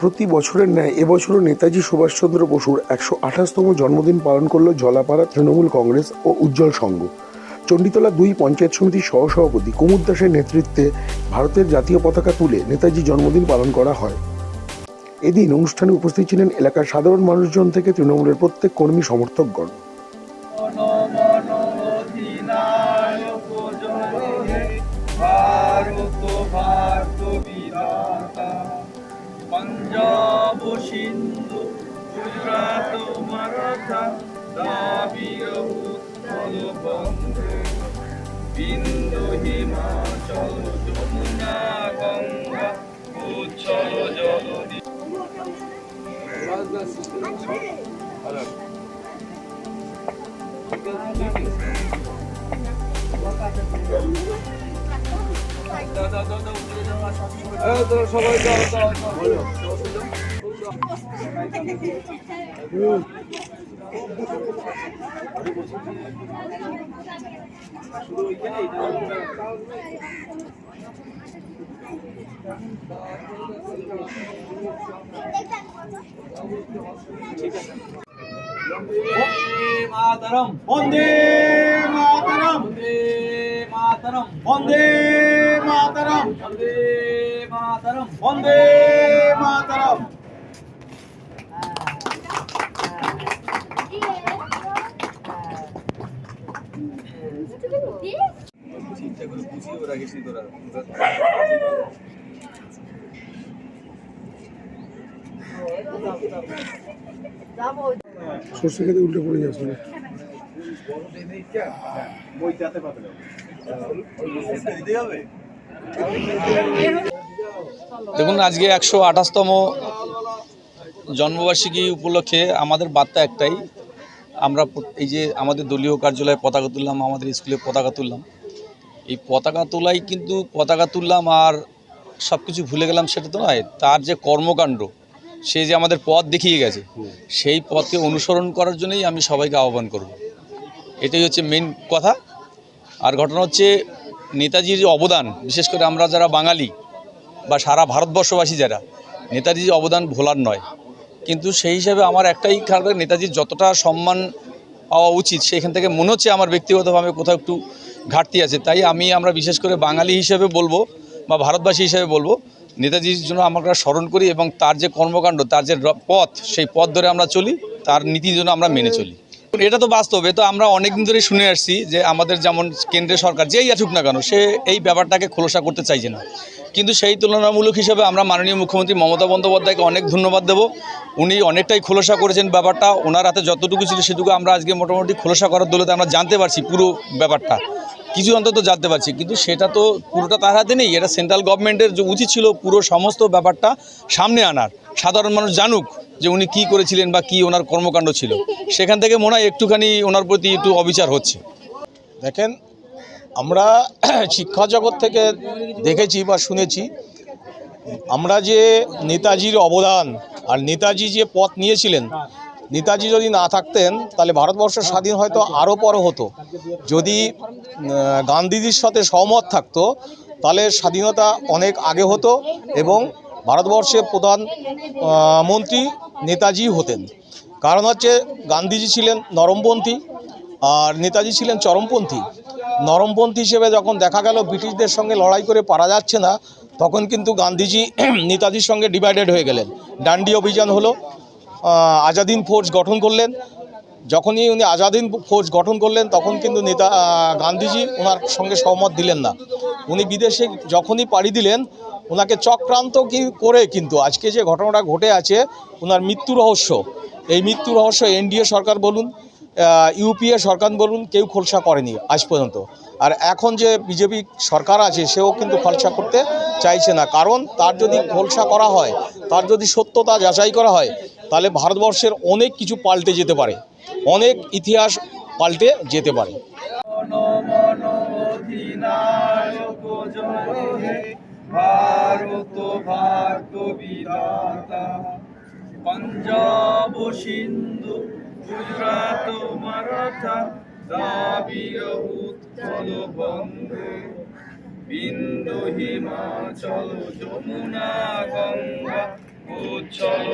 প্রতি বছরের ন্যায় এবছরও নেতাজি সুভাষচন্দ্র বসুর একশো আঠাশতম জন্মদিন পালন করল জলাপাড়া তৃণমূল কংগ্রেস ও উজ্জ্বল সংঘ। চণ্ডীতলা দুই পঞ্চায়েত সমিতির সহসভাপতি কুমুদ দাসের নেতৃত্বে ভারতের জাতীয় পতাকা তুলে নেতাজি জন্মদিন পালন করা হয়। এদিন অনুষ্ঠানে উপস্থিত ছিলেন এলাকার সাধারণ মানুষজন থেকে তৃণমূলের প্রত্যেক কর্মী সমর্থকগণ। দ্রাবিড় উৎকল বঙ্গে বিন্দু হিমাচল যমুনা গঙ্গা উচ্ছল জলদি সবাই যাও যাও বন্দে মাতরম বন্দে মাতরম বন্দে মাতরম বন্দে মাতরম বন্দে মাতরম বন্দে মাতরম। চিন্তা করে বুঝিয়ে ওরা সর্ষে খেতে উল্টে পড়ে যাচ্ছে দেখুন, আজকে একশো আঠাশতম জন্মবার্ষিকী উপলক্ষে আমাদের বার্তা একটাই। আমরা এই যে আমাদের দলীয় কার্যালয়ে পতাকা তুললাম, আমাদের স্কুলে পতাকা তুললাম। এই পতাকা তোলাই কিন্তু পতাকা তুললাম আর সব কিছু ভুলে গেলাম সেটা তো নয়, তার যে কর্মকাণ্ড, সে যে আমাদের পথ দেখিয়ে গেছে, সেই পথকে অনুসরণ করার জন্যই আমি সবাইকে আহ্বান করব। এটাই হচ্ছে মেন কথা। আর ঘটনা হচ্ছে নেতাজির যে অবদান, বিশেষ করে আমরা যারা বাঙালি বা সারা ভারতবর্ষবাসী যারা, নেতাজির অবদান ভোলার নয়। কিন্তু সেই হিসাবে আমার একটাই খারাপ নেতাজির যতটা সম্মান পাওয়া উচিত, সেখান থেকে মনে হচ্ছে আমার ব্যক্তিগতভাবে কোথাও একটু ঘাটতি আছে। তাই আমি আমরা বিশেষ করে বাঙালি হিসেবে বলব বা ভারতবাসী হিসেবে বলব, নেতাজির জন্য আমরা স্মরণ করি এবং তার যে কর্মকাণ্ড, তার যে পথ, সেই পথ ধরে আমরা চলি, তার নীতির জন্য আমরা মেনে চলি। এটা তো বাস্তব, তো আমরা অনেকদিন ধরে শুনে আসছি যে আমাদের যেমন কেন্দ্রের সরকার যেই আসুক না কেন, সে এই ব্যাপারটাকে খোলসা করতে চাইছে না। কিন্তু সেই তুলনামূলক হিসেবে আমরা মাননীয় মুখ্যমন্ত্রী মমতা বন্দ্যোপাধ্যায়কে অনেক ধন্যবাদ দেবো। উনি অনেকটাই খোলসা করেছেন ব্যাপারটা, ওনার হাতে যতটুকু ছিল সেটুকু আমরা আজকে মোটামুটি খোলসা করার দৌলতে আমরা জানতে পারছি পুরো ব্যাপারটা। কিছু অন্তত জানতে পারছি, কিন্তু সেটা তো পুরোটা তার হাতে নেই, এটা সেন্ট্রাল গভর্নমেন্টের যে উচিত ছিল পুরো সমস্ত ব্যাপারটা সামনে আনার। সাধারণ মানুষ জানুক যে উনি কী করেছিলেন বা কী ওনার কর্মকাণ্ড ছিল। সেখান থেকে মনে হয় একটুখানি ওনার প্রতি একটু অবিচার হচ্ছে। দেখেন, আমরা শিক্ষা জগৎ থেকে দেখেছি বা শুনেছি, আমরা যে নেতাজির অবদান আর নেতাজি যে পথ নিয়েছিলেন নেতাজি যদি না থাকতেন, তাহলে ভারতবর্ষ স্বাধীন হয়তো আরও পর হতো। যদি গান্ধীজির সাথে সহমত থাকতো, তাহলে স্বাধীনতা অনেক আগে হতো এবং ভারতবর্ষের প্রধান মন্ত্রী নেতাজি হতেন। কারণ হচ্ছে গান্ধীজি ছিলেন নরমপন্থী, আর নেতাজি ছিলেন চরমপন্থী। নরমপন্থী হিসেবে যখন দেখা গেল ব্রিটিশদের সঙ্গে লড়াই করে পারা যাচ্ছে না, তখন কিন্তু গান্ধীজি নেতাজির সঙ্গে ডিভাইডেড হয়ে গেলেন। ডান্ডি অভিযান হলো আজাদিন ফোর্স গঠন করলেন। যখনই উনি আজাদিন ফোর্স গঠন করলেন, তখন কিন্তু নেতা গান্ধীজি ওনার সঙ্গে সহমত দিলেন না। উনি বিদেশে যখনই পাড়ি দিলেন ওনাকে চক্রান্ত কি করে কিন্তু, আজকে যে ঘটনাটা ঘটে আছে ওনার মৃত্যু রহস্য। এই মৃত্যু রহস্য এনডিএ সরকার বলুন ইউপিএ সরকার বলুন, কেউ খোলসা করেনি আজ পর্যন্ত। আর এখন যে বিজেপি সরকার আছে, সেও কিন্তু খোলসা করতে চাইছে না। কারণ তার যদি খোলসা করা হয়, তার যদি সত্যতা যাচাই করা হয় তাহলে ভারতবর্ষের অনেক কিছু পাল্টে যেতে পারে। অনেক ইতিহাস পাল্টে যেতে পারে। ভারত বিধাতা পঞ্জাব সিন্ধু মারাঠা উৎকল বিন্দু হিমাচল যমুনা গঙ্গা উচ্ছল